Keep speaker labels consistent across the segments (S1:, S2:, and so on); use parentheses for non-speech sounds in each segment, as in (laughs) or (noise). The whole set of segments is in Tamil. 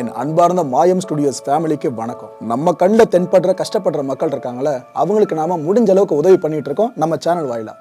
S1: என் அன்பார்ந்த மாயம் ஸ்டுடியோஸ் ஃபேமிலிக்கு வணக்கம். நம்ம கண்ணில் தென்படுற கஷ்டப்படுற மக்கள் இருக்காங்களே அவங்களுக்கு நாம முடிஞ்ச அளவுக்கு உதவி பண்ணிட்டு இருக்கோம் நம்ம சேனல் வாயிலா.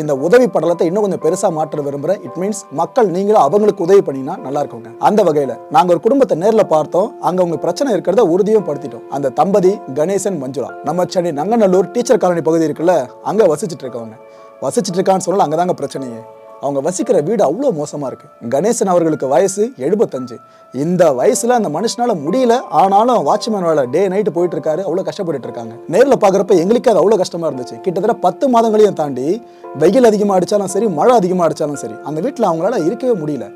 S1: இந்த உதவி படலத்தை இன்னும் கொஞ்சம் பெருசா மாற்ற விரும்புறேன். இட் மீன்ஸ் மக்கள் நீங்களும் அவங்களுக்கு உதவி பண்ணினா நல்லா இருக்குங்க. அந்த வகையில நாங்க ஒரு குடும்பத்தை நேரில் பார்த்தோம். அங்க அவங்க பிரச்சனை இருக்கிறத உறுதியும் படுத்திட்டோம். அந்த தம்பதி கணேசன் மஞ்சுளா. நம்ம சென்னை நங்கநல்லூர் டீச்சர் காலனி பகுதி இருக்குல்ல அங்க வசிச்சுட்டு இருக்கவங்க. வசிச்சுட்டு இருக்கான்னு சொன்னால அங்கதாங்க பிரச்சனையே. அவங்க வசிக்கிற வீடு அவ்வளோ மோசமாக இருக்குது கணேசன் அவர்களுக்கு வயசு எழுபத்தஞ்சு. இந்த வயசில் அந்த மனுஷனால் முடியல ஆனாலும் வாட்ச்மேன் வேலை டே நைட்டு போயிட்டு இருக்காரு அவ்வளோ கஷ்டப்பட்டுட்டு இருக்காங்க. நேரில் பார்க்குறப்ப எங்களுக்கு அது அவ்வளோ கஷ்டமாக இருந்துச்சு. கிட்டத்தட்ட பத்து மாதங்களையும் தாண்டி வெயில் அதிகமாக அடித்தாலும் சரி மழை அதிகமாக அடித்தாலும் சரி அந்த வீட்டில் அவங்களால இருக்கவே முடியல.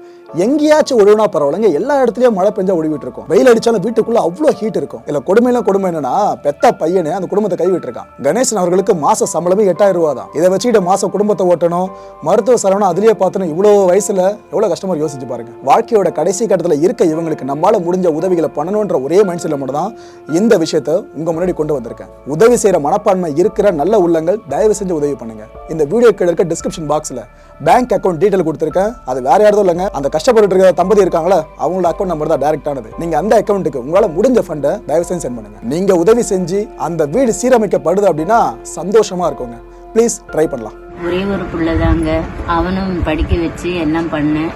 S1: எங்கேயாச்சும் ஒழுவினா பரவாயில்லைங்க. எல்லா இடத்துலயும் மழை பெஞ்சா ஒழுவிட்டு இருக்கும் வெயில் அடிச்சாலும் வீட்டுக்குள்ள அவ்வளோ ஹீட் இருக்கும். இல்ல கொடுமையில கொடுமை என்னன்னா பெத்த பையனே அந்த குடும்பத்தை கைவிட்டு இருக்கான் கணேசன் அவர்களுக்கு மாச சம்பளமே எட்டாயிரம் ரூபா தான். இதை வச்சுக்கிட்டு மாச குடும்பத்தை ஓட்டணும் மருத்துவ செலவுனா அதுலயே பார்த்தணும் இவ்வளோ வயசுல எவ்வளவு கஷ்டமா யோசிச்சு பாருங்க. வாழ்க்கையோட கடைசி கட்டத்தில் இருக்க இவங்களுக்கு நம்மளால முடிஞ்ச உதவிகளை பண்ணணுன்ற ஒரே மைண்ட் செட்ல மட்டும் தான் இந்த விஷயத்தை உங்க முன்னாடி கொண்டு வந்திருக்கேன். உதவி செய்யற மனப்பான்மை இருக்கிற நல்ல உள்ளங்கள் தயவு செஞ்சு உதவி பண்ணுங்க. இந்த வீடியோ கீழே இருக்க டிஸ்கிரிப்ஷன் பாக்ஸ்ல பேங்க் அக்கௌண்ட் டீட்டெயில் கொடுத்துருக்கேன். அது வேற யாரும் இல்லைங்க. அந்த கஷ்டப்பட்டு இருக்கிற தம்பதி இருக்காங்களா அவங்களோட அக்கௌண்ட் நம்பர் தான் டைரக்ட் ஆனது. நீங்க அந்த அக்கௌண்ட்டுக்கு உங்களால முடிஞ்ச ஃபண்டை தயவு செஞ்சு சென்ட் பண்ணுங்க. நீங்க உதவி செஞ்சு அந்த வீடு சீரமைக்கப்படுது அப்படின்னா சந்தோஷமா இருக்குங்க. ப்ளீஸ் ட்ரை பண்ணலாம்.
S2: ஒரே ஒரு புள்ளதாங்க. அவனும் படிக்க வச்சு எல்லாம் பண்ணேன்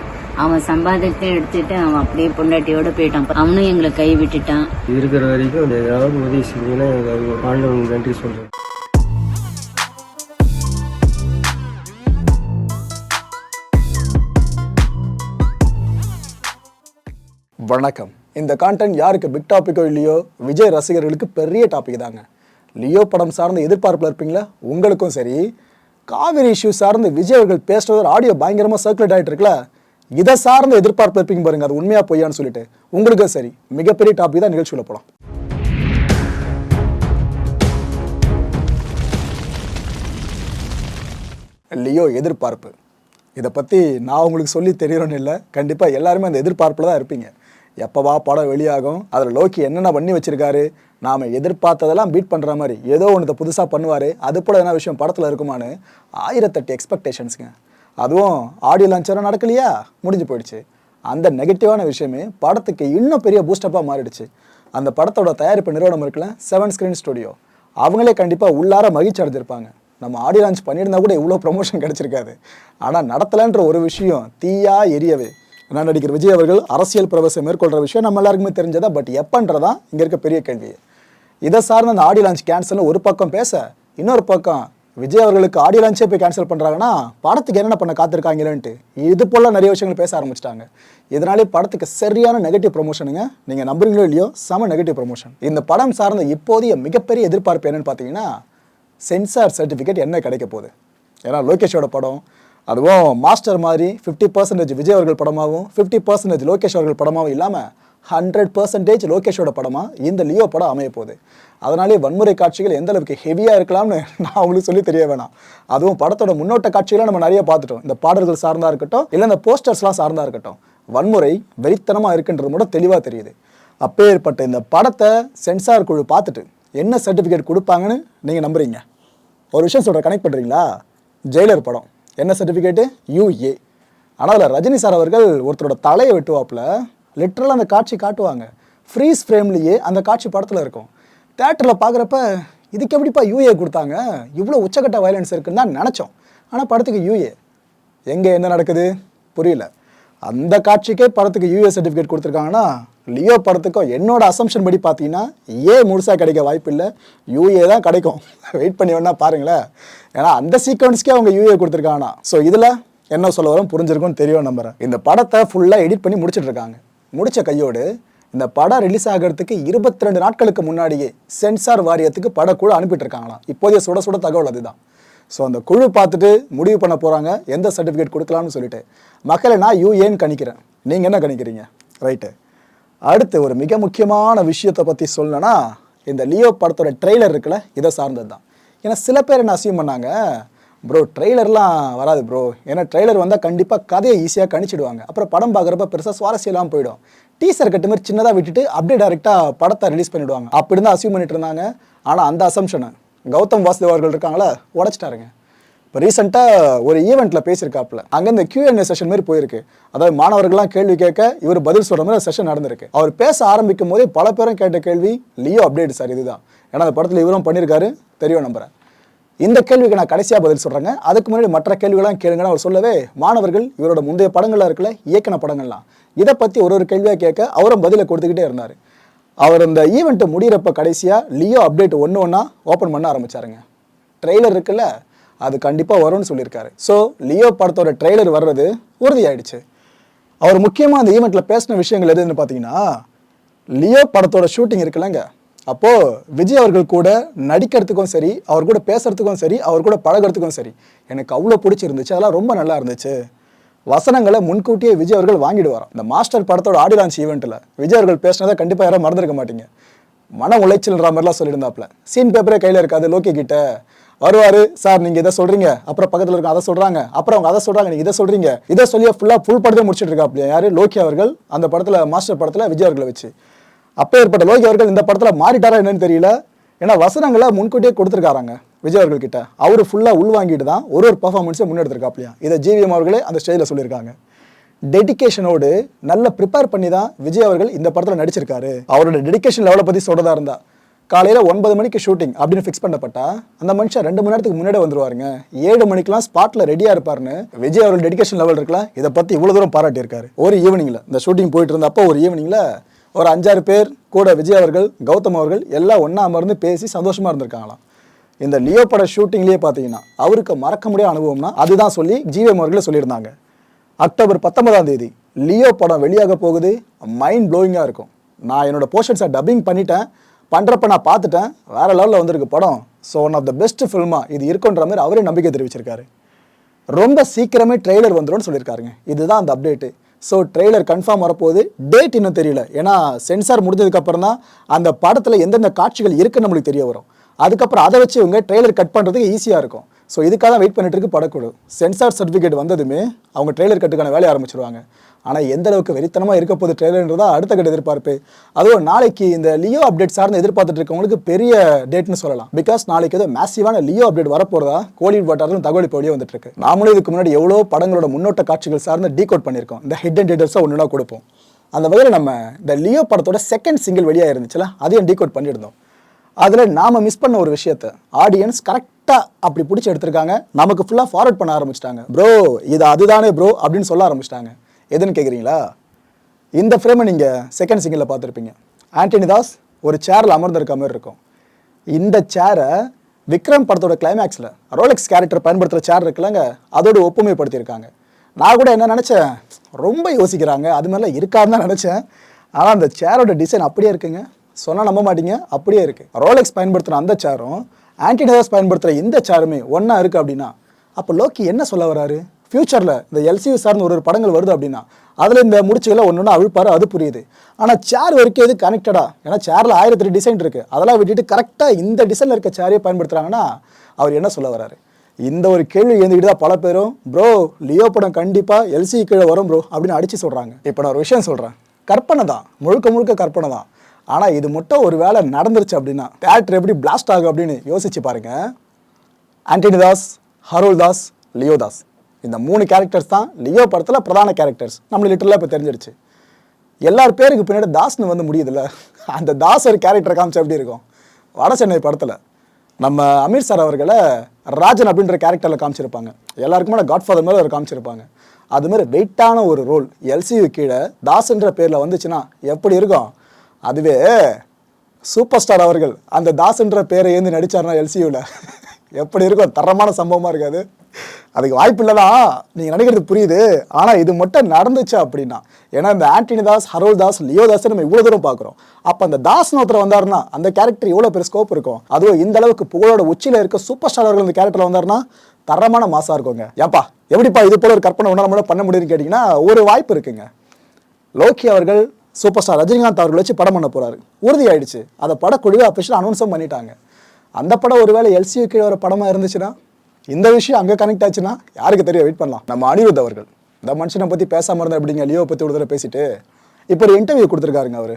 S2: அவன் சம்பாதித்தை எடுத்துட்டு அவன் அப்படியே பொண்டாட்டியோட போயிட்டான். அவனும் எங்களை கை விட்டுட்டான்
S3: இருக்கிற வரைக்கும் ஏதாவது உதவி செஞ்சீங்கன்னா எனக்கு நன்றி சொல்கிறேன்
S1: வணக்கம். இந்த கான்டென்ட் யாருக்கு பிக் டாப்பிக்கோ இல்லையோ விஜய் ரசிகர்களுக்கு பெரிய டாபிக் தாங்க. லியோ படம் சார்ந்த எதிர்பார்ப்பில் இருப்பீங்களா? உங்களுக்கும் சரி. காவிரி இஷ்யூ சார்ந்து விஜய் அவர்கள் பேசுறது ஒரு ஆடியோ பயங்கரமாக சர்க்குலேட் ஆகிட்டு இருக்குல்ல? இதை சார்ந்த எதிர்பார்ப்பில் இருப்பீங்க பாருங்க. அது உண்மையாக பொய்யான்னு சொல்லிட்டு. உங்களுக்கும் சரி. மிகப்பெரிய டாபிக் தான் நிகழ்ச்சியில் போகலாம் லியோ எதிர்பார்ப்பு. இதை பற்றி நான் உங்களுக்கு சொல்லி தெரியணும்னு இல்லை. கண்டிப்பாக எல்லாருமே அந்த எதிர்பார்ப்பில் தான் இருப்பீங்க. எப்போவா படம் வெளியாகும்? அதில் லோக்கி என்னென்ன பண்ணி வச்சிருக்காரு? நாம் எதிர்பார்த்ததெல்லாம் பீட் பண்ணுற மாதிரி. ஏதோ ஒன்று புதுசாக பண்ணுவார். அது போல் என்ன விஷயம் படத்தில் இருக்குமான்னு ஆயிரத்தெட்டு எக்ஸ்பெக்டேஷன்ஸுங்க அதுவும் ஆடியோ லான்ச்சரும் நடக்கலையா? முடிஞ்சு போயிடுச்சு. அந்த நெகட்டிவான விஷயமே படத்துக்கு இன்னும் பெரிய பூஸ்டப்பாக மாறிடுச்சு. அந்த படத்தோட தயாரிப்பு நிறுவனம் இருக்குல்ல செவன் ஸ்க்ரீன் ஸ்டுடியோ அவங்களே கண்டிப்பாக உள்ளார மகிழ்ச்சி அடைஞ்சிருப்பாங்க. நம்ம ஆடியோ லான்ச் பண்ணியிருந்தா கூட இவ்வளோ ப்ரொமோஷன் கிடச்சிருக்காது. ஆனால் நடத்தலைன்ற ஒரு விஷயம் தீயா எரியவே. நான் நடிகர் விஜய் அவர்கள் அரசியல் பிரவேசம் மேற்கொள்கிற விஷயம் நம்ம எல்லாருக்குமே தெரிஞ்சதா? பட் எப்பன்றதான் இங்கே இருக்க பெரிய கேள்வி. இதை சார்ந்த அந்த ஆடியோ லான்ச் கேன்சல்னு ஒரு பக்கம் பேச இன்னொரு பக்கம் விஜய் அவர்களுக்கு ஆடியோ லான்ச்சே போய் கேன்சல் பண்ணுறாங்கன்னா படத்துக்கு என்னென்ன பண்ண காத்திருக்காங்களேன்ட்டு இது போல நிறைய விஷயங்கள் பேச ஆரம்பிச்சிட்டாங்க. இதனாலே படத்துக்கு சரியான நெகட்டிவ் ப்ரொமோஷனுங்க நீங்கள் நம்புறீங்களோ இல்லையோ செம நெகட்டிவ் ப்ரொமோஷன் இந்த படம் சார்ந்த இப்போதைய மிகப்பெரிய எதிர்பார்ப்பு என்னன்னு பார்த்தீங்கன்னா சென்சார் சர்டிஃபிகேட் என்ன கிடைக்க போகுது? ஏன்னா லோகேஷோட படம் அதுவும் மாஸ்டர் மாதிரி ஃபிஃப்டி பர்சன்டேஜ் விஜய் அவர்கள் படமாகவும் ஃபிஃப்டி பர்சன்டேஜ் லோகேஷ் அவர்கள் படமாகவும் இல்லாமல் ஹண்ட்ரட் பர்சன்டேஜ் லோகேஷோட படமாக இந்த லியோ படம் அமைய போகுது. அதனாலே வன்முறை காட்சிகள் எந்த அளவுக்கு ஹெவியாக இருக்கலாம்னு நான் உங்களுக்கு சொல்லி தெரிய வேணாம். அதுவும் படத்தோட முன்னோட்ட காட்சிகளை நம்ம நிறைய பார்த்துட்டோம். இந்த பாடல்கள் சார்ந்தா இருக்கட்டும் இல்லை இந்த போஸ்டர்ஸ்லாம் சார்ந்தா இருக்கட்டும். வன்முறை வெறித்தனமாக இருக்குன்றது மட்டும் தெளிவாக தெரியுது. அப்பேற்பட்ட இந்த படத்தை சென்சார் குழு பார்த்துட்டு என்ன சர்டிஃபிகேட் கொடுப்பாங்கன்னு நீங்கள் நம்புறீங்க? ஒரு விஷயம் சொல்கிற கனெக்ட் பண்ணுறீங்களா ஜெயிலர் படம். என்ன சர்டிஃபிகேட்டு யூஏ ஆனால் அதில் ரஜினி சார் அவர்கள் ஒருத்தரோட தலையை வெட்டுவாப்பில் லிட்ரலாக அந்த காட்சி காட்டுவாங்க. ஃப்ரீஸ் ஃப்ரேம்லேயே அந்த காட்சி படத்தில் இருக்கும். தேட்டரில் பார்க்குறப்ப இதுக்கு எப்படிப்பா யூஏ கொடுத்தாங்க? இவ்வளோ உச்சக்கட்ட வயலன்ஸ் இருக்குன்னு தான் நினச்சோம். ஆனால் படத்துக்கு யூஏ எங்கே என்ன நடக்குது? புரியல. அந்த காட்சிக்கே படத்துக்கு யூஏ சர்டிஃபிகேட் கொடுத்துருக்காங்கன்னா லியோ படத்துக்கும் என்னோட அசம்ஷன் படி பார்த்தீங்கன்னா ஏ முழுசாக கிடைக்க வாய்ப்பு இல்லை யூஏ தான் கிடைக்கும். (laughs) வெயிட் பண்ணி வேணா பாருங்களேன். ஏன்னா அந்த சீக்வன்ஸ்க்கே அவங்க யூஏ கொடுத்துருக்காங்கண்ணா. ஸோ இதில் என்ன சொல்ல வரும்? புரிஞ்சிருக்கும்னு தெரியும் நம்புறேன். இந்த படத்தை ஃபுல்லாக எடிட் பண்ணி முடிச்சிட்டு இருக்காங்க முடித்த கையோடு இந்த படம் ரிலீஸ் ஆகிறதுக்கு இருபத்தி ரெண்டு நாட்களுக்கு முன்னாடியே சென்சார் வாரியத்துக்கு படக்குழு அனுப்பிட்டு இருக்காங்களாம் இப்போதைய சுட சுட தகவல் அதுதான். ஸோ அந்த குழு பார்த்துட்டு முடிவு பண்ண போகிறாங்க எந்த சர்டிஃபிகேட் கொடுக்கலாம்னு சொல்லிட்டு. மக்களை நான் யூஏன்னு கணிக்கிறேன். நீங்கள் என்ன கணிக்கிறீங்க? ரைட்டு அடுத்து ஒரு மிக முக்கியமான விஷயத்தை பற்றி சொல்லணும்னா இந்த லியோ படத்தோட ட்ரெய்லர் இருக்குல்ல இதை சார்ந்தது தான் ஏன்னா சில பேர் என்ன அசியம் பண்ணாங்க ப்ரோ ட்ரெய்லர்லாம் வராது ப்ரோ. ஏன்னா ட்ரெய்லர் வந்தால் கண்டிப்பாக கதையை ஈஸியாக கணிச்சிடுவாங்க. அப்புறம் படம் பார்க்குறப்ப பெருசாக சுவாரஸ்யம்லாம் போயிடும். டீசர் கட்டு மாதிரி சின்னதாக விட்டுட்டு அப்படியே டேரெக்டாக படத்தை ரிலீஸ் பண்ணிவிடுவாங்க அப்படி தான் அசியூம் பண்ணிட்டு இருந்தாங்க. ஆனால் அந்த அசம்ஷனை கௌதம் வாசுதேவ் அவர்கள் இருக்காங்களா உடைச்சிட்டாருங்க. இப்போ ரீசெண்டாக ஒரு ஈவெண்ட்டில் பேசியிருக்காப்புல. அங்கே இந்த கியூஎன்ஏ செஷன் மாதிரி போயிருக்கு. அதாவது மாணவர்கள்லாம் கேள்வி கேட்க இவர் பதில் சொல்கிற மாதிரி செஷன் நடந்திருக்கு. அவர் பேச ஆரம்பிக்கும் போதே பல பேரும் கேட்ட கேள்வி லியோ அப்டேட் சார் இதுதான். ஏன்னா அந்த படத்தில் இவரும் பண்ணியிருக்காரு தெரியும் நம்புறேன். இந்த கேள்விக்கு நான் கடைசியாக பதில் சொல்கிறேங்க அதுக்கு முன்னாடி மற்ற கேள்விகளாம் கேளுங்கன்னு அவர் சொல்லவே மாணவர்கள் இவரோட முந்தைய படங்களாக இருக்குல்ல இயக்கின படங்கள்லாம். இதை பற்றி ஒரு ஒரு கேள்வியாக கேட்க அவரும் பதிலை கொடுத்துக்கிட்டே இருந்தார். அவர் இந்த ஈவெண்ட்டு முடிகிறப்ப கடைசியாக லியோ அப்டேட் ஒன்று ஒன்றா ஓப்பன் பண்ண ஆரம்பிச்சாருங்க. ட்ரெய்லர் இருக்குல்ல அது கண்டிப்பாக வரும்னு சொல்லியிருக்காரு. ஸோ லியோ படத்தோட ட்ரெய்லர் வர்றது உறுதியாயிடுச்சு. அவர் முக்கியமாக அந்த ஈவெண்ட்டில் பேசின விஷயங்கள் எதுன்னு பார்த்தீங்கன்னா லியோ படத்தோட ஷூட்டிங் இருக்குல்லங்க. அப்போது விஜய் அவர்கள் கூட நடிக்கிறதுக்கும் சரி அவர் கூட பேசுகிறதுக்கும் சரி அவர் கூட பழகிறதுக்கும் சரி எனக்கு அவ்வளோ பிடிச்சிருந்துச்சு அதெல்லாம் ரொம்ப நல்லா இருந்துச்சு. வசனங்களை முன்கூட்டியே விஜய் அவர்கள் வாங்கிடுவாராம். இந்த மாஸ்டர் படத்தோட ஆடி லான்ச் ஈவெண்ட்டில் விஜய் அவர்கள் பேசினதை கண்டிப்பாக யாரும் மறந்துருக்க மாட்டீங்க. மன உளைச்சல்ன்ற மாதிரிலாம் சொல்லியிருந்தாப்புல. சீன் பேப்பரே கையில் இருக்காது லோக்கி கிட்ட வருவார் சார் நீங்கள் இதை சொல்கிறீங்க அப்புறம் பக்கத்தில் இருக்க அதை சொல்கிறாங்க அப்புறம் அவங்க அதை சொல்கிறாங்க நீங்கள் இதை சொல்கிறீங்க இதை சொல்லி ஃபுல்லாக ஃபுல் படத்தை முடிச்சிட்டு இருக்காப்லையா யார்? லோக்கி அவர்கள் அந்த படத்தில் மாஸ்டர் படத்தில் விஜய் அவர்களை வச்சு. அப்போ ஏற்பட்ட லோகி அவர்கள் இந்த படத்தில் மாறிட்டாரா என்னன்னு தெரியல. ஏன்னா வசனங்களை முன்கூட்டியே கொடுத்துருக்காராங்க விஜய் அவர்கள்கிட்ட அவர் ஃபுல்லாக உள்வாங்கிட்டு தான் ஒரு ஒரு பர்ஃபார்மன்ஸை முன்னெடுத்திருக்காப்லையா. இதை ஜிவிஎம் அவர்களே அந்த ஸ்டேஜில் சொல்லியிருக்காங்க. டெடிகேஷனோடு நல்லா ப்ரிப்பேர் பண்ணி தான் விஜய் அவர்கள் இந்த படத்தில் நடிச்சிருக்காரு. அவரோட டெடிகேஷன் லெவலை பற்றி சொல்கிறதா இருந்தால் காலையில் ஒன்பது மணிக்கு ஷூட்டிங் அப்படின்னு ஃபிக்ஸ் பண்ணப்பட்டா அந்த மனுஷன் ரெண்டு மணி நேரத்துக்கு முன்னாடி வந்துருவாருங்க. ஏழு மணிக்கெல்லாம் ஸ்பாட்டில் ரெடியாக இருப்பாருன்னு விஜய் அவர்கள் டெடிகேஷன் லெவல் இருக்கலாம் இதை பற்றி இவ்வளோ தூரம் பாராட்டியிருக்காரு. ஒரு ஈவினிங்கில் இந்த ஷூட்டிங் போயிட்டு இருந்தப்போ ஒரு ஈவினிங்கில் ஒரு அஞ்சாறு பேர் கூட விஜய் அவர்கள் கௌதம் அவர்கள் எல்லாம் ஒன்றா அமர்ந்து பேசி சந்தோஷமாக இருந்திருக்காங்களாம். இந்த லியோ பட ஷூட்டிங்லேயே பார்த்தீங்கன்னா அவருக்கு மறக்க முடியாத அனுபவம்னா அதுதான் சொல்லி ஜிவிஎம் அவர்களே சொல்லியிருந்தாங்க. அக்டோபர் பத்தொன்பதாம் தேதி லியோ படம் வெளியாக போகுது மைண்ட் ப்ளோயிங்காக இருக்கும். நான் என்னோட போர்ஷன்ஸை டப்பிங் பண்ணிட்டேன் பண்ணுறப்ப நான் பார்த்துட்டேன். வேற லெவலில் வந்திருக்கு படம். So one of the best ஃபில்மாக இது இருக்குன்ற மாதிரி அவரே நம்பிக்கை தெரிவிச்சிருக்காரு. ரொம்ப சீக்கிரமே ட்ரெய்லர் வந்துரும்னு சொல்லியிருக்காருங்க. இதுதான் அந்த அப்டேட்டு ஸோ ட்ரெய்லர் கன்ஃபார்ம் வரப்போகுது. டேட் இன்னும் தெரியல. ஏன்னா சென்சார் முடிஞ்சதுக்கப்புறம் தான் அந்த படத்தில் எந்தெந்த காட்சிகள் இருக்குன்னு நம்மளுக்கு தெரிய வரும். அதுக்கப்புறம் அதை வச்சு இவங்க ட்ரெய்லர் கட் பண்ணுறதுக்கு ஈஸியாக இருக்கும். ஸோ இதுக்காக தான் வெயிட் பண்ணிட்டு இருக்கு படக்குழு. சென்சார் சர்டிஃபிகேட் வந்ததுமே அவங்க ட்ரெய்லர் கட்டுக்கான வேலையை ஆரம்பிச்சிருவாங்க. ஆனால் எந்த அளவுக்கு வெறித்தனமாக இருக்க போது ட்ரெய்லர்ன்றதா அடுத்த கட்ட எதிர்பார்ப்பு. அதுவும் நாளைக்கு இந்த லியோ அப்டேட் சார்ந்து எதிர்பார்த்துட்டு இருக்கவங்களுக்கு பெரிய டேட்னு சொல்லலாம். பிகாஸ் நாளைக்கு ஏதோ மேசிவான லியோ அப்டேட் வரப்போறதா கோலிவுட் வட்டாரத்தில் தகவல் இப்போ வெளியே வந்துட்டு இருக்கு. நாமளும் இதுக்கு முன்னாடி எவ்வளோ படங்களோட முன்னோட்ட காட்சிகள் சார்ந்து டீகோட் பண்ணியிருக்கோம். இந்த ஹிட் அண்ட் டேட்டர்ஸாக ஒன்றுனா கொடுப்போம். அந்த வகையில் நம்ம இந்த லியோ படத்தோட செகண்ட் சிங்கிள் வெளியாக இருந்துச்சுல அதையும் டீகோட் பண்ணியிருந்தோம். அதில் நாம் மிஸ் பண்ண ஒரு விஷயத்த ஆடியன்ஸ் கரெக்டாக அப்படி பிடிச்சி எடுத்திருக்காங்க. நமக்கு ஃபுல்லாக ஃபார்வர்ட் பண்ண ஆரம்பிச்சிட்டாங்க. ப்ரோ இது அதுதானே ப்ரோ அப்படின்னு சொல்ல ஆரம்பிச்சிட்டாங்க. எதுன்னு கேட்குறீங்களா இந்த ஃப்ரேமை நீங்கள் செகண்ட் சிங்கிளில் பார்த்துருப்பீங்க. ஆண்டனி தாஸ் ஒரு சேரில் அமர்ந்திருக்க மாதிரி இருக்கும். இந்த சேரை விக்ரம் படத்தோட கிளைமேக்ஸில் ரோலெக்ஸ் கேரக்டர் பயன்படுத்துகிற சேர் இருக்குல்லங்க அதோட ஒப்புமைப்படுத்தியிருக்காங்க. நான் கூட என்ன நினச்சேன் ரொம்ப யோசிக்கிறாங்க அது மாதிரிலாம் இருக்கான்னு தான் நினச்சேன். ஆனால் அந்த சேரோட டிசைன் அப்படியே இருக்குங்க. சொன்னால் நம்ப மாட்டீங்க அப்படியே இருக்குது ரோலெக்ஸ் பயன்படுத்துகிற அந்த சேரும் ஆன்டிடாஸ் பயன்படுத்துகிற இந்த சேருமே ஒன்றா இருக்குது அப்படின்னா அப்போ லோக்கி என்ன சொல்ல வராரு ஃப்யூச்சரில் இந்த எல்சியூ சார்ந்த ஒரு ஒரு படங்கள் வருது அப்படின்னா அதில் இந்த முடிச்சுகளை ஒன்று ஒன்று அவிழ்ப்பாரு அது புரியுது. ஆனால் சேர் வரைக்கும் எது கனெக்டடா ஏன்னா சேரில் ஆயிரத்தி டிசைன் இருக்குது அதெல்லாம் விட்டுட்டு கரெக்டாக இந்த டிசைனில் இருக்க சேரையே பயன்படுத்துகிறாங்கன்னா அவர் என்ன சொல்ல வராரு? இந்த ஒரு கேள்வி எழுந்துக்கிட்டு தான் பல பேரும் ப்ரோ லியோ படம் கண்டிப்பாக எல்சி கீழே வரும் ப்ரோ அப்படின்னு அடித்து சொல்கிறாங்க இப்போ நான் ஒரு விஷயம் சொல்கிறேன் கற்பனை தான். முழுக்க முழுக்க கற்பனை தான். ஆனால் இது மட்டும் ஒரு வேலை நடந்துருச்சு அப்படின்னா தேட்டர் எப்படி பிளாஸ்ட் ஆகும் அப்படின்னு யோசிச்சு பாருங்கள் ஆண்டனி தாஸ் ஹரோல் தாஸ் லியோ தாஸ் இந்த மூணு கேரக்டர்ஸ் தான் லியோ படத்தில் பிரதான கேரக்டர்ஸ் நம்மளுக்கு லிட்டரலாக இப்போ தெரிஞ்சிருச்சு. எல்லார் பேருக்கு பின்னாடி தாஸ்னு வந்து முடியுதுல்ல. அந்த தாஸ் ஒரு கேரக்டர் காமிச்சு எப்படி இருக்கும்? வட சென்னை படத்தில் நம்ம அமீர் சார் அவர்களை ராஜன் அப்படின்ற கேரக்டரில் காமிச்சிருப்பாங்க. எல்லாருக்குமே காட் ஃபாதர் மேலே அவர் காமிச்சிருப்பாங்க. அதுமாரி வெயிட்டான ஒரு ரோல் எல்சியு கீழே தாஸ்ன்ற பேரில் வந்துச்சுன்னா எப்படி இருக்கும்? அதுவே சூப்பர் ஸ்டார் அவர்கள் அந்த தாஸ்ன்ற பேரை ஏந்து நடித்தார்னா எல்சியூவில் எப்படி இருக்கும்? தரமான சம்பவமாக இருக்காது. அதுக்கு வாய்ப்பு இல்லைதான் நீங்கள் நினைக்கிறது புரியுது. ஆனால் இது மட்டும் நடந்துச்சு அப்படின்னா ஏன்னா இந்த ஆண்டனி தாஸ் ஹரோல் தாஸ் லியோ தாஸ் நம்ம இவ்வளோ தூரம் பார்க்குறோம். அப்போ அந்த தாஸ்னு ஒருத்தர் வந்தாருன்னா அந்த கேரக்டர் எவ்வளோ பெரிய ஸ்கோப் இருக்கும்? அதுவும் இந்த அளவுக்கு புகழோட உச்சியில் இருக்க சூப்பர் ஸ்டார் அவர்கள் அந்த கேரக்டர் வந்தாருன்னா தரமான மாசாக இருக்குங்க. ஏப்பா எப்படிப்பா இது போல ஒரு கற்பனை ஒன்றால் பண்ண முடியும்னு கேட்டிங்கன்னா ஒரு வாய்ப்பு இருக்குங்க. லோக்கி அவர்கள் சூப்பர் ஸ்டார் ரஜினிகாந்த் அவர்கள் வச்சு படம் பண்ண போகிறாரு உறுதி ஆயிடுச்சு அதை படக்குழுவே அஃபிஷியல் அனௌன்ஸும் பண்ணிட்டாங்க. அந்த படம் ஒருவேளை எல்சியூ கீழே ஒரு படமாக இருந்துச்சுன்னா இந்த விஷயம் அங்கே கனெக்ட் ஆச்சுன்னா யாருக்கு தெரிய வெயிட் பண்ணலாம். நம்ம அனிருத் அவர்கள். இந்த மனுஷனை பற்றி பேசாமல் இருந்தா எப்படிங்க? லியோ பற்றி ஒரு தடவை பேசிட்டு இப்போ ஒரு இன்டர்வியூ கொடுத்துருக்காருங்க அவர்.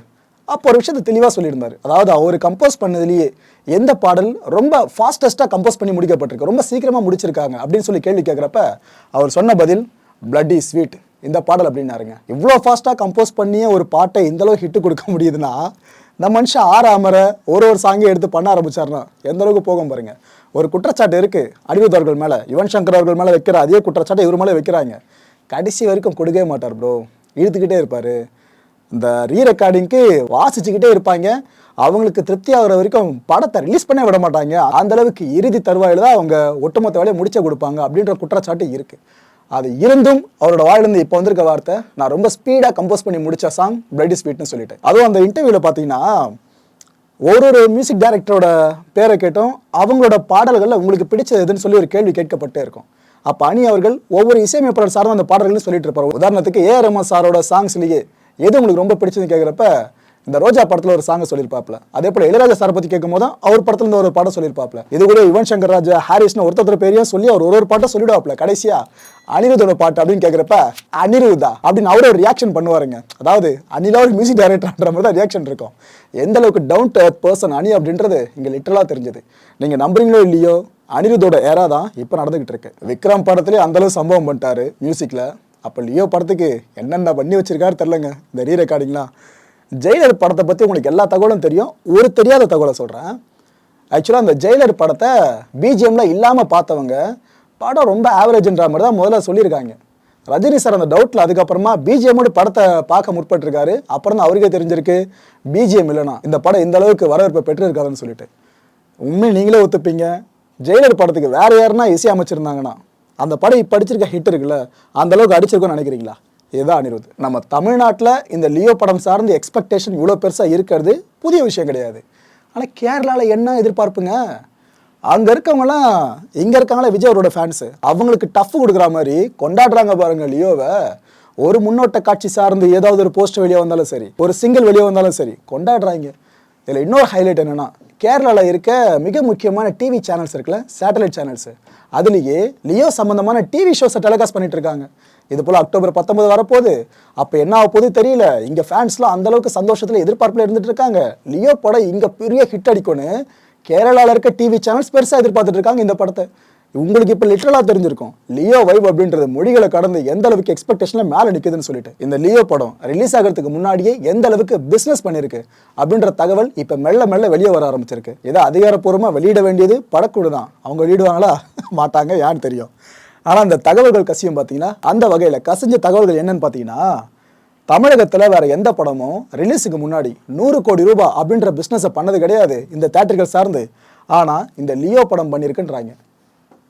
S1: அப்போ ஒரு விஷயத்தை தெளிவாக சொல்லியிருந்தார். அதாவது அவர் கம்போஸ் பண்ணதுலேயே எந்த பாடல் ரொம்ப ஃபாஸ்டஸ்ட்டாக கம்போஸ் பண்ணி முடிக்கப்பட்டிருக்கு. ரொம்ப சீக்கிரமாக முடிச்சிருக்காங்க அப்படின்னு சொல்லி கேள்வி கேட்குறப்ப அவர் சொன்ன பதில் பிளட்டி ஸ்வீட் இந்த பாடல் அப்படின்னாருங்க. இவ்வளோ ஃபாஸ்ட்டாக கம்போஸ் பண்ணியே ஒரு பாட்டை இந்தளவுக்கு ஹிட்டு கொடுக்க முடியுதுன்னா இந்த மனுஷன் ஆறாமற ஒரு ஒரு சாங்கை எடுத்து பண்ண ஆரம்பிச்சாருன்னா எந்த அளவுக்கு போகும் பாருங்கள் ஒரு குற்றச்சாட்டு இருக்கு. அனிருத் அவர்கள் மேலே யுவன் சங்கர் அவர்கள் மேலே வைக்கிற அதே குற்றச்சாட்டை இவர் மேலே வைக்கிறாங்க. கடைசி வரைக்கும் கொடுக்கவே மாட்டார் ப்ரோ இழுத்துக்கிட்டே இருப்பார். இந்த ரீ ரெக்கார்டிங்க்கு வாசிச்சுக்கிட்டே இருப்பாங்க. அவங்களுக்கு திருப்தி ஆகிற வரைக்கும் படத்தை ரிலீஸ் பண்ண விட மாட்டாங்க. அந்த அளவுக்கு இறுதி தருவாயில் தான் அவங்க ஒட்டுமொத்த வேலையை முடிச்ச கொடுப்பாங்க அப்படின்ற குற்றச்சாட்டு இருக்கு. அது இருந்தும் அவரோட வாயிலிருந்து இப்போ வந்திருக்க வார்த்தை நான் ரொம்ப ஸ்பீடாக கம்போஸ் பண்ணி முடித்த சாங் பிளட் ஸ்வீட்னு சொல்லிட்டு. அதுவும் அந்த இன்டர்வியூவில் பார்த்தீங்கன்னா ஒரு ஒரு மியூசிக் டைரக்டரோட பேரை கேட்டும் அவங்களோட பாடல்களில் உங்களுக்கு பிடிச்சது எதுன்னு சொல்லி ஒரு கேள்வி கேட்கப்பட்டே இருக்கும். அப்போ அணி அவர்கள் ஒவ்வொரு இசையமைப்பாளர் சார்ந்த அந்த பாடல்கள்னு சொல்லிட்டு இருப்பார். உதாரணத்துக்கு ஏ ரமன் சாரோட சாங்ஸ்லேயே எது உங்களுக்கு ரொம்ப பிடிச்சதுன்னு கேட்குறப்ப இந்த ரோஜா படத்தில் ஒரு சாங்கை சொல்லியிருப்பாப்ல அதே போல இளையராஜா சாரை பற்றி கேட்கும் போது அவர் படத்துல இருந்து ஒரு பாடம் சொல்லியிருப்பாப்ல இது கூட யுவன் சங்கர் ராஜா ஹாரிஸ்னு ஒருத்தர் பேரையும் சொல்லி அவர் ஒரு ஒரு பாட்டை சொல்லிடுவாப்ல கடைசியா அனிருதோட பாட்டு அப்படின்னு கேட்குறப்ப அனிருதா அப்படின்னு அவரே ஒரு ரியாக்ஷன் பண்ணுவாருங்க. அதாவது அனிலா ஒரு மியூசிக் டைரக்டர்ன்ற மாதிரி தான் ரியாக்ஷன் இருக்கும். எந்த அளவுக்கு டவுன் டு எர்த் பர்சன் அனி அப்படின்றது இங்கே லிட்டரலாக தெரிஞ்சது. நீங்கள் நம்புறீங்களோ இல்லையோ அனிருதோட ஏரா தான் இப்போ நடந்துகிட்டு இருக்கு. விக்ரம் படத்துலேயே அந்தளவு சம்பவம் பண்ணிட்டாரு மியூசிக்கில் அப்போ லியோ படத்துக்கு என்னென்ன பண்ணி வச்சிருக்காரு தெரிலங்க இந்த ரீ ரெக்கார்டிங்லாம் ஜெயிலர் படத்தை பற்றி உங்களுக்கு எல்லா தகவலும் தெரியும். ஒரு தெரியாத தகவலை சொல்கிறேன் ஆக்சுவலாக அந்த ஜெயிலர் படத்தை பிஜிஎம்ல இல்லாமல் பார்த்தவங்க படம் ரொம்ப ஆவரேஜ்ன்ற மாதிரி தான் முதல்ல சொல்லியிருக்காங்க. ரஜினி சார் அந்த டவுட்டில் அதுக்கப்புறமா பிஜிஎம்மோட படத்தை பார்க்க முற்பட்டிருக்காரு. அப்புறம் தான் அவருக்கே தெரிஞ்சிருக்கு பிஜிஎம் இல்லைனா இந்த படம் இந்த அளவுக்கு வரவேற்பை பெற்றிருக்காருன்னு சொல்லிட்டு. உண்மையை நீங்களே ஒத்துப்பீங்க. ஜெயிலர் படத்துக்கு வேறு யாருன்னா இசை அமைச்சிருந்தாங்கன்னா அந்த படம் இப்போ அடிச்சிருக்க ஹிட் இருக்குல்ல அந்த அளவுக்கு அடிச்சிருக்கோன்னு நினைக்கிறீங்களா? இதுதான் அனிருத். நம்ம தமிழ்நாட்டில் இந்த லியோ படம் சார்ந்த எக்ஸ்பெக்டேஷன் இவ்வளோ பெருசாக இருக்கிறது புதிய விஷயம் கிடையாது. ஆனால் கேரளாவில் என்ன எதிர்பார்ப்புங்க? அங்கே இருக்கவங்களாம் இங்கே இருக்காங்களே விஜய் அவரோட ஃபேன்ஸு அவங்களுக்கு டஃப் கொடுக்குற மாதிரி கொண்டாடுறாங்க பாருங்க லியோவை. ஒரு முன்னோட்ட காட்சி சார்ந்து ஏதாவது ஒரு போஸ்ட் வெளியே வந்தாலும் சரி ஒரு சிங்கிள் வெளியே வந்தாலும் சரி கொண்டாடுறாங்க. இதில் இன்னொரு ஹைலைட் என்னென்னா கேரளாவில் இருக்க மிக முக்கியமான டிவி சேனல்ஸ் இருக்குல்ல சேட்டலைட் சேனல்ஸு அதுலேயே லியோ சம்மந்தமான டிவி ஷோஸை டெலிகாஸ்ட் பண்ணிட்டு இருக்காங்க இது போல் அக்டோபர் பத்தொன்பது வரப்போகுது. அப்போ என்ன ஆக போகுது தெரியல. இங்கே ஃபேன்ஸ்லாம் அந்தளவுக்கு சந்தோஷத்தில் எதிர்பார்ப்பில் இருந்துட்டு இருக்காங்க. லியோ படம் இங்கே பெரிய ஹிட் அடிக்கும்னு கேரளாவில் இருக்க டிவி சேனல்ஸ் பெருசாக எதிர்பார்த்துட்டு இருக்காங்க இந்த படத்தை. உங்களுக்கு இப்போ லிட்டரலாக தெரிஞ்சிருக்கும். லியோ வைப் அப்படின்றது மொழிகளை கடந்து எந்த அளவுக்கு எக்ஸ்பெக்டேஷனில் மேலே நிற்குதுன்னு சொல்லிட்டு. இந்த லியோ படம் ரிலீஸ் ஆகிறதுக்கு முன்னாடியே எந்த அளவுக்கு பிஸ்னஸ் பண்ணியிருக்கு அப்படின்ற தகவல் இப்போ மெல்ல மெல்ல வெளியே வர ஆரம்பிச்சிருக்கு. இதை அதிகாரப்பூர்வமாக வெளியிட வேண்டியது படக்குழு தான். அவங்க வெளியிடுவாங்களா (laughs) மாட்டாங்க யான்னு தெரியும். ஆனால் அந்த தகவல்கள் கசியும் பார்த்தீங்கன்னா அந்த வகையில் கசிஞ்ச தகவல்கள் என்னன்னு பார்த்தீங்கன்னா தமிழகத்தில் வேற எந்த படமும் ரிலீஸுக்கு முன்னாடி நூறு கோடி ரூபாய் அப்படின்ற பிஸ்னஸை பண்ணது கிடையாது இந்த தேட்டர்கள் சார்ந்து. ஆனால் இந்த லியோ படம் பண்ணியிருக்குன்றாங்க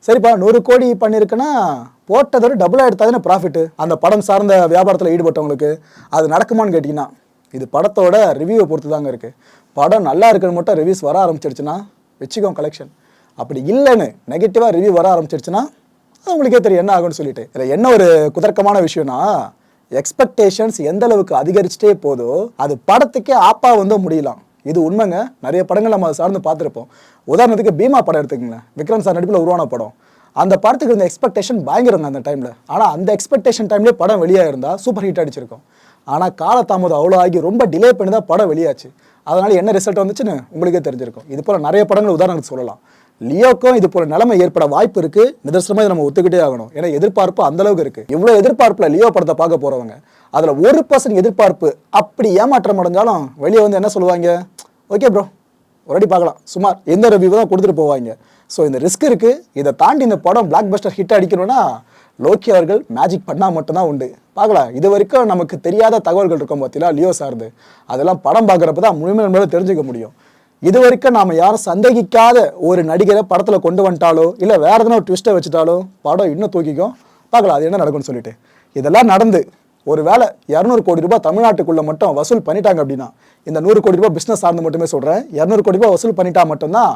S1: சரிப்பா நூறு கோடி பண்ணியிருக்குன்னா போட்டதோட டபுளாக எடுத்தாதானே ப்ராஃபிட்டு அந்த படம் சார்ந்த வியாபாரத்தில் ஈடுபட்டவங்களுக்கு அது நடக்குமான்னு கேட்டிங்கன்னா இது படத்தோட ரிவ்யூவை பொறுத்து தாங்க இருக்குது படம் நல்லா இருக்குன்னு மட்டும் ரிவ்யூஸ் வர ஆரம்பிச்சிருச்சுன்னா வச்சுக்கோ கலெக்ஷன் அப்படி இல்லைன்னு நெகட்டிவாக ரிவ்யூ வர ஆரம்பிச்சிடுச்சுன்னா அது உங்களுக்கே தெரியும் என்ன ஆகும்னு சொல்லிட்டு. இதில் என்ன ஒரு குதர்க்கமான விஷயம்னா எக்ஸ்பெக்டேஷன்ஸ் எந்த அளவுக்கு அதிகரிச்சுட்டே போதோ அது படத்துக்கே ஆப்பாக வந்து முடியலாம். இது உண்மைங்க. நிறைய படங்கள் நம்ம அதை சார்ந்து பார்த்துருப்போம். உதாரணத்துக்கு பீமா படம் எடுத்துக்கங்களேன். விக்ரம் சார் நடிப்பில் உருவான படம். அந்த படத்துக்கு இருந்த எக்ஸ்பெக்டேஷன் பயங்கரங்க அந்த டைமில் ஆனால் அந்த எக்ஸ்பெக்டேஷன் டைம்லேயே படம் வெளியாக இருந்தால் சூப்பர் ஹிட் அடிச்சிருக்கும். ஆனால் காலதாமதம் அவ்வளோ ஆகி ரொம்ப டிலே பண்ணி தான் படம் வெளியாச்சு. அதனால் என்ன ரிசல்ட் வந்துச்சுன்னு உங்களுக்கே தெரிஞ்சிருக்கும். இது போல் நிறைய படங்கள் உதாரணத்துக்கு சொல்லலாம். லியோக்கும் இது போல நிலைமை ஏற்பட வாய்ப்பு இருக்கு. நிதர்சனமா இதை நம்ம ஒத்துக்கிட்டே ஆகணும். ஏன்னா எதிர்பார்ப்பு அந்த அளவுக்கு இருக்கு. இவ்வளவு எதிர்பார்ப்புல லியோ படத்தை பார்க்க போறவங்க அதுல ஒரு பர்சன்ட் எதிர்பார்ப்பு அப்படி ஏமாற்றம் அடைஞ்சாலும் வெளியே வந்து என்ன சொல்லுவாங்க? ஓகே ப்ரோ ஒரடி பார்க்கலாம். சுமார் எந்த ரிவ்யூ தான் கொடுத்துட்டு போவாங்க. ஸோ இந்த ரிஸ்க் இருக்கு. இதை தாண்டி இந்த படம் பிளாக் பஸ்டர் ஹிட் அடிக்கணும்னா லோக்கி அவர்கள் மேஜிக் பண்ணால் மட்டும்தான் உண்டு. பார்க்கலாம். இது வரைக்கும் நமக்கு தெரியாத தகவல்கள் இருக்கும் பார்த்தீங்களா லியோ சார்ந்து. அதெல்லாம் படம் பார்க்குறப்ப தான் முழுமையாக தெரிஞ்சுக்க முடியும். இது வரைக்கும் நாம் யாரும் சந்தேகிக்காத ஒரு நடிகரை படத்தில் கொண்டு வந்துட்டாலோ இல்லை வேறு எதனா ஒரு ட்விஸ்ட்டை வச்சுட்டாலோ படம் இன்னும் தூக்கிக்கும். பார்க்கலாம் அது என்ன நடக்கும்னு சொல்லிட்டு. இதெல்லாம் நடந்து ஒரு வேளை இரநூறு கோடி ரூபாய் தமிழ்நாட்டுக்குள்ளே மட்டும் வசூல் பண்ணிட்டாங்க அப்படின்னா இந்த நூறு கோடி ரூபாய் பிஸ்னஸ் சார்ந்து மட்டுமே சொல்கிறேன் இரநூறு கோடி ரூபாய் வசூல் பண்ணிட்டா மட்டும்தான்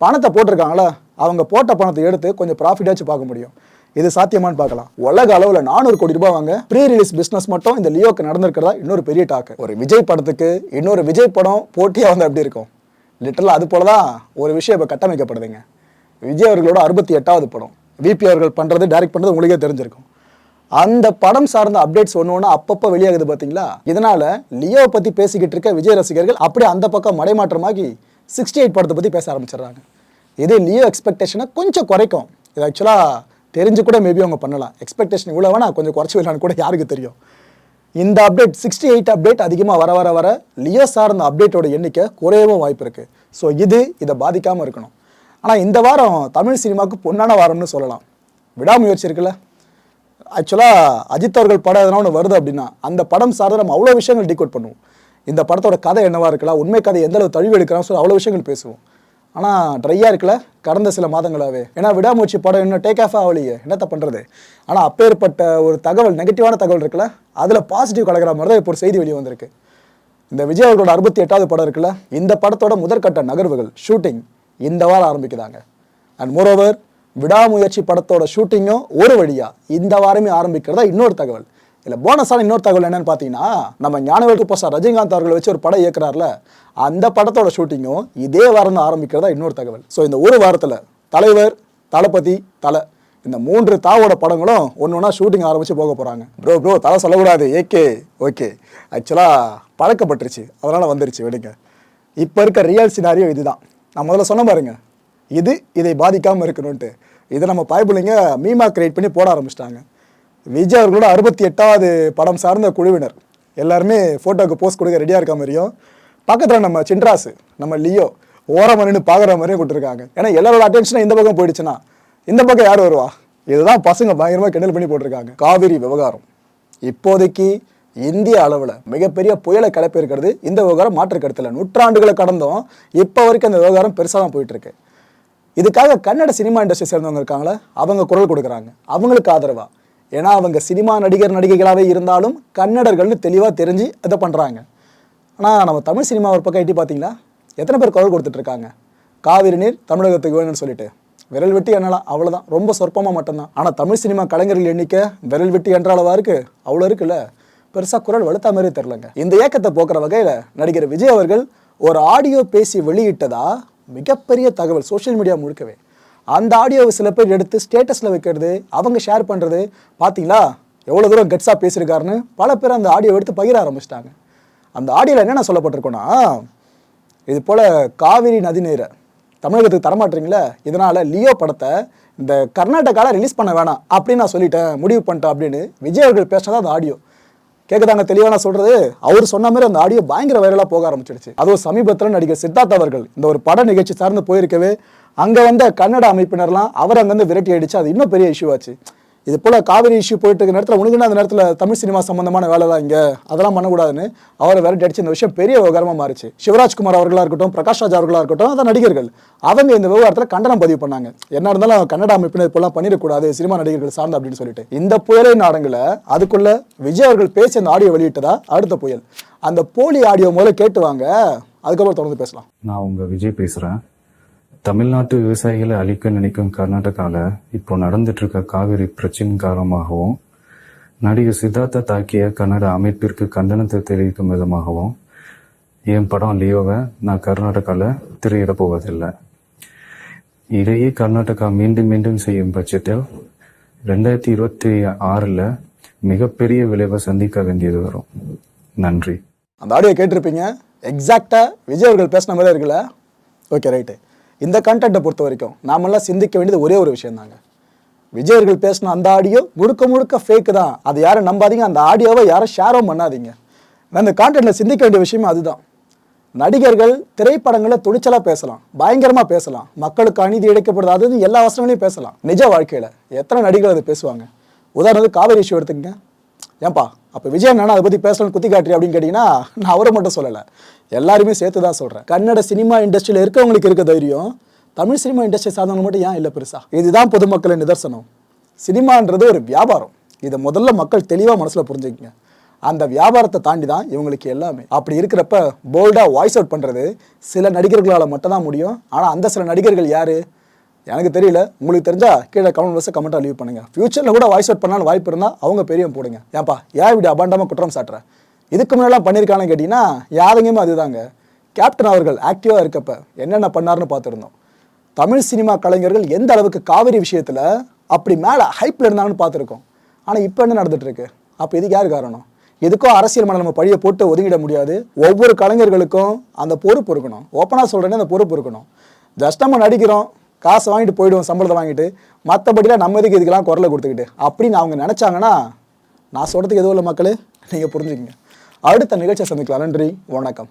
S1: பணத்தை போட்டிருக்காங்களா? அவங்க போட்ட பணத்தை எடுத்து கொஞ்சம் ப்ராஃபிட்டாச்சும் பார்க்க முடியும். இது சாத்தியமான்னு பார்க்கலாம். உலக அளவில் நானூறு கோடி ரூபாய் வாங்க ப்ரீ ரிலீஸ் பிஸ்னஸ் மட்டும் இந்த லியோக்கு நடந்திருக்கிறதா இன்னொரு பெரிய டாக்கு ஒரு விஜய் படத்துக்கு இன்னொரு விஜய் படம் போட்டியாக வந்து அப்படி இருக்கும். லிட்டரலாக அது போல தான் ஒரு விஷயம் இப்போ கட்டமைக்கப்படுதுங்க. விஜய் அவர்களோட அறுபத்தி எட்டாவது படம். விபி அவர்கள் பண்ணுறது டைரக்ட் பண்ணுறது உங்களுக்கே தெரிஞ்சிருக்கும். அந்த படம் சார்ந்த அப்டேட்ஸ் ஒன்று ஒன்று அப்பப்போ வெளியாகுது பார்த்தீங்களா இதனால் லியோவை பற்றி பேசிக்கிட்டு இருக்க விஜய் ரசிகர்கள் அப்படியே அந்த பக்கம் மடைமாற்றமாகி சிக்ஸ்டி எயிட் படத்தை பற்றி பேச ஆரம்பிச்சிடுறாங்க. இது லியோ எக்ஸ்பெக்டேஷனை கொஞ்சம் குறைக்கும். இது ஆக்சுவலாக தெரிஞ்சு கூட மேபி அவங்க பண்ணலாம். எக்ஸ்பெக்டேஷன் இவ்வளோ வேணா கொஞ்சம் குறைச்சி விடலான்னு கூட யாருக்கு தெரியும்? இந்த அப்டேட் சிக்ஸ்டி எயிட் அப்டேட் அதிகமாக வர வர வர லியோ சார்ந்த அப்டேட்டோட எண்ணிக்கை குறையவும் வாய்ப்பு இருக்குது ஸோ இது இதை பாதிக்காமல் இருக்கணும். ஆனால் இந்த வாரம் தமிழ் சினிமாவுக்கு பொன்னான வாரம்னு சொல்லலாம். விடாமுயற்சி இருக்குல்ல? ஆக்சுவலாக அஜித் அவர்கள் படம் எதனா ஒன்று வருது அப்படின்னா அந்த படம் சார்ந்து நம்ம அவ்வளோ விஷயங்கள் டீகோட் பண்ணுவோம். இந்த படத்தோட கதை என்னவாக இருக்கலாம் உண்மை கதை எந்தளவு தழுவி எடுக்கலாம் சொல்லி அவ்வளோ விஷயங்கள் பேசுவோம். ஆனால் ட்ரையாக இருக்கல. கடந்த சில மாதங்களாகவே ஏன்னா விடாமூச்சி படம் இன்னும் டேக் ஆஃப் ஆகலையே. என்னத்த பண்ணுறது ஆனால் அப்பேற்பட்ட ஒரு தகவல் நெகட்டிவான தகவல் இருக்குல்ல அதில் பாசிட்டிவ் கலக்கிற மாதிரி தான் இப்போ ஒரு செய்தி வெளியே வந்திருக்கு. இந்த விஜய் அவர்களோட அறுபத்தி எட்டாவது படம் இருக்குல்ல இந்த படத்தோட முதற்கட்ட நகர்வுகள் ஷூட்டிங் இந்த வாரம் ஆரம்பிக்குதாங்க. அண்ட் மோரோவர் விடாமுயற்சி படத்தோட ஷூட்டிங்கும் ஒரு வழியாக இந்த வாரமே ஆரம்பிக்கிறதா இன்னொரு தகவல். இல்லை போனஸான இன்னொரு தகவல் என்னன்னு பார்த்தீங்கன்னா நம்ம ஞானவேல் சூப்பர் ரஜினிகாந்த் அவர்களை வச்சு ஒரு படம் இயக்குறாருல அந்த படத்தோட ஷூட்டிங்கும் இதே வாரம் தான் ஆரம்பிக்கிறதா இன்னொரு தகவல். ஸோ இந்த ஒரு வாரத்தில் தலைவர் தளபதி தலை இந்த மூன்று தாவோட படங்களும் ஒன்று ஒன்றா ஷூட்டிங் ஆரம்பித்து போக போகிறாங்க ப்ரோ ப்ரோ தலை சொல்லக்கூடாது. ஏகே ஓகே ஆக்சுவலாக பழக்கப்பட்டுருச்சு. அதனால் வந்துருச்சு விடுங்க. இப்போ இருக்க ரியல் சினாரியோ இதுதான். நான் முதல்ல சொன்ன பாருங்க. இது இதை பாதிக்காமல் இருக்கணும்ன்ட்டு. இதை நம்ம பாய்பிள்ளைங்க மீமா கிரியேட் பண்ணி போட ஆரம்பிச்சிட்டாங்க. விஜய் அவர்களோட அறுபத்தி எட்டாவது படம் சார்ந்த குழுவினர். எல்லாருமே ஃபோட்டோக்கு போஸ்ட் கொடுக்க ரெடியாக இருக்க மாதிரியும் பக்கத்தில் நம்ம சின்ராசு நம்ம லியோ ஓரமாக நின்று பார்க்குற மாதிரியும் கொடுத்துருக்காங்க. ஏன்னா எல்லாரோட அட்டென்ஷனும் இந்த பக்கம் போயிடுச்சுன்னா இந்த பக்கம் யார் வருவா? இதுதான் பசங்க பயங்கரமாக கிண்டல் பண்ணி போட்டிருக்காங்க. காவிரி விவகாரம். இப்போதைக்கு இந்திய அளவில் மிகப்பெரிய புயலை கிளப்பி இருக்கிறது இந்த விவகாரம் மாற்று கருத்தில். நூற்றாண்டுகளை கடந்தும் இப்போ வரைக்கும் அந்த விவகாரம் பெருசாக தான் போயிட்டுருக்கு. இதுக்காக கன்னட சினிமா இண்டஸ்ட்ரி சேர்ந்தவங்க இருக்காங்களே அவங்க குரல் கொடுக்குறாங்க. அவங்களுக்கு ஆதரவாக ஏன்னா அவங்க சினிமா நடிகர் நடிகைகளாகவே இருந்தாலும் கன்னடர்கள்னு தெளிவாக தெரிஞ்சு இதை பண்ணுறாங்க ஆனால் நம்ம தமிழ் சினிமா ஒரு பக்கம் எட்டி பார்த்தீங்களா எத்தனை பேர் குரல் கொடுத்துட்டு இருக்காங்க? காவிரி நீர் தமிழகத்துக்கு வேணும்னு சொல்லிட்டு. விரல் வெட்டி எண்ணலாம் அவ்வளோதான் ரொம்ப சொற்பமாக மட்டும்தான். ஆனால் தமிழ் சினிமா கலைஞர்கள் எண்ணிக்கை விரல் வெட்டி என்ற அளவாக இருக்குது அவ்வளோ இருக்குல்ல? பெருசாக குரல் வலுத்தா மாதிரி தெரிலங்க இந்த ஏக்கத்தை போக்குற வகையில் நடிகர் விஜய் அவர்கள் ஒரு ஆடியோ பேசி வெளியிட்டதா? மிகப்பெரிய தகவல் சோஷியல் மீடியா முழுக்கவே. அந்த ஆடியோவை சில பேர் எடுத்து ஸ்டேட்டஸில் வைக்கிறது அவங்க ஷேர் பண்ணுறது பார்த்தீங்களா எவ்வளோ தூரம் கட்ஸாக பேசியிருக்காருன்னு பல பேர் அந்த ஆடியோ எடுத்து பகிர ஆரம்பிச்சிட்டாங்க. அந்த ஆடியோவில் என்னென்ன சொல்லப்பட்டிருக்கோன்னா இது போல் காவிரி நதிநீரை தமிழகத்துக்கு தரமாட்டுறீங்களே இதனால் லியோ படத்தை இந்த கர்நாடகாவில் ரிலீஸ் பண்ண வேணாம் அப்படின்னு நான் சொல்லிட்டேன் முடிவு பண்ணிட்டேன் அப்படின்னு விஜய் அவர்கள் பேசினதான் அந்த ஆடியோ கேட்குதாங்க தெளிவாக நான் சொல்கிறது அவர் சொன்ன மாதிரி அந்த ஆடியோ பயங்கர வைரலாக போக ஆரம்பிச்சிடுச்சு. அதுவும் சமீபத்தில் நடிகர் சித்தார்த் அவர்கள் இந்த ஒரு பட நிகழ்ச்சி சார்ந்து போயிருக்கவே அங்கே வந்த கன்னட அமைப்பினர்லாம் அவர் அங்கேருந்து விரட்டி அடிச்சு அது இன்னும் பெரிய இஷ்யூ ஆச்சு. இது போல் காவிரி இஷ்யூ போயிட்டு இருக்க நேரத்தில் உனக்குன்னு அந்த நேரத்தில் தமிழ் சினிமா சம்மந்தமான வேலை தான் இங்கே? அதெல்லாம் பண்ணக்கூடாதுன்னு அவரை விரட்டி அடிச்சு இந்த விஷயம் பெரிய விவகாரமாக மாறிச்சு. சிவராஜ்குமார் அவர்களாக இருக்கட்டும் பிரகாஷ் ராஜ் அவர்களாக இருக்கட்டும் அதான் நடிகர்கள். அவங்க இந்த விவகாரத்தில் கண்டனம் பதிவு பண்ணாங்க. என்ன இருந்தாலும் கன்னட அமைப்பினர் இப்போலாம் பண்ணிடக்கூடாது சினிமா நடிகர்கள் சார்ந்த அப்படின்னு சொல்லிட்டு. இந்த புயலை நாடங்கள அதுக்குள்ள விஜய் அவர்கள் பேசி அந்த ஆடியோ வெளியிட்டதா? அடுத்த புயல். அந்த போலி ஆடியோ முதல்ல கேட்டு வாங்க. அதுக்கப்புறம் தொடர்ந்து பேசலாம்.
S4: நான் உங்க விஜய் பேசுகிறேன் தமிழ்நாட்டு விவசாயிகளை அழிக்க நினைக்கும் கர்நாடகாவில் இப்போ நடந்துட்டு இருக்க காவிரி பிரச்சனை காரணமாகவும் நடிகர் சித்தார்த்தா தாக்கிய கன்னட அமைப்பிற்கு கண்டனத்தை தெரிவிக்கும் விதமாகவும் என் படம் லியோவை நான் கர்நாடகாவில் திரையிட போவதில்லை. இதையே கர்நாடகா மீண்டும் மீண்டும் செய்யும் பட்சத்தில் ரெண்டாயிரத்தி இருபத்தி ஆறில் மிகப்பெரிய விளைவை சந்திக்க வேண்டியது வரும். நன்றி.
S1: அந்த ஆடியோ கேட்டிருப்பீங்க. எக்ஸாக்டாக விஜய் அவர்கள் பேசின மாதிரி இருக்குல்ல? ஓகே ரைட்டு இந்த கண்டென்ட்டை பொறுத்த வரைக்கும் நாமெல்லாம் சிந்திக்க வேண்டியது ஒரே ஒரு விஷயம் தாங்க விஜயர்கள் பேசின அந்த ஆடியோ முழுக்க முழுக்க ஃபேக்கு தான். அதை யாரும் நம்பாதீங்க. அந்த ஆடியோவை யாரும் ஷேரும் பண்ணாதீங்க. நான் இந்த கான்டென்ட்டில் சிந்திக்க வேண்டிய விஷயமே அதுதான். நடிகர்கள் திரைப்படங்களை துணிச்சலாக பேசலாம். பயங்கரமாக பேசலாம். மக்களுக்கு அநீதி இழைக்கப்படுது. அது எல்லா வசனங்களையும் பேசலாம். நிஜ வாழ்க்கையில் எத்தனை நடிகர்கள் அதை பேசுவாங்க? உதாரணத்துக்கு காவேரி இஷ்யூ எடுத்துக்கங்க. ஏன்பா அப்போ விஜய் அண்ணா அதை பற்றி பேசணும்னு குத்தி காட்டுறி அப்படின்னு கேட்டிங்கன்னா நான் அவரை மட்டும் சொல்லலை. எல்லாருமே சேர்த்து தான் சொல்கிறேன் கன்னட சினிமா இண்டஸ்ட்ரியில் இருக்கவங்களுக்கு இருக்க தைரியம் தமிழ் சினிமா இண்டஸ்ட்ரி சார்ந்தவங்க மட்டும் ஏன் இல்லை பெருசா? இதுதான் பொதுமக்களின் நிதர்சனம். சினிமான்றது ஒரு வியாபாரம். இதை முதல்ல மக்கள் தெளிவாக மனசில் புரிஞ்சுக்கங்க. அந்த வியாபாரத்தை தாண்டி தான் இவங்களுக்கு எல்லாமே. அப்படி இருக்கிறப்ப போல்டாக வாய்ஸ் அவுட் பண்ணுறது சில நடிகர்களால் மட்டும்தான் முடியும். ஆனால் அந்த சில நடிகர்கள் யார்? எனக்கு தெரியல. உங்களுக்கு தெரிஞ்சா கீழே கமெண்ட் பாக்ஸை கமெண்ட்டாக லீவ் பண்ணுங்க. ஃபியூச்சரில் கூட வாய்ஸ் அவுட் பண்ணாலும் வாய்ப்பு இருந்தால் அவங்க பெரிய போடுங்க. ஏன்ப்பா ஏன் இப்படி அபாண்டமாக குற்றம் சாட்டுறேன் இதுக்கு முன்னாடிலாம் பண்ணியிருக்கான்னு கேட்டிங்கன்னா யாருங்கேயுமே அதுதாங்க. கேப்டன் அவர்கள் ஆக்டிவாக இருக்கப்ப என்னென்ன பண்ணாருன்னு பார்த்துருந்தோம். தமிழ் சினிமா கலைஞர்கள் எந்த அளவுக்கு காவிரி விஷயத்தில் அப்படி மேலே ஹைப்பில் இருந்தாங்கன்னு பார்த்துருக்கோம். ஆனால் இப்போ என்ன நடந்துகிட்ருக்கு அப்போ இதுக்கு யார் காரணம்? எதுக்கோ அரசியல் மேலே நம்ம பழியை போட்டு ஒதுங்கிட முடியாது. ஒவ்வொரு கலைஞர்களுக்கும் அந்த பொறுப்பு இருக்கணும். ஓப்பனாக சொல்கிறேன்னே அந்த பொறுப்பு இருக்கணும். ஜஸ்ட் நம்ம நடிக்கிறோம். காசு வாங்கிட்டு போயிடுவோம் சம்பளத்தை வாங்கிட்டு. மற்றபடிலாம் நம்ம எதுக்கு இதுக்கெல்லாம் குரலை கொடுத்துக்கிட்டு? அப்படின்னு அவங்க நினச்சாங்கன்னா நான் சொல்கிறதுக்கு எதுவும் இல்லை மக்களே. நீங்கள் புரிஞ்சுக்கங்க. அடுத்த நிகழ்ச்சியை சந்திக்கலாம். நன்றி வணக்கம்.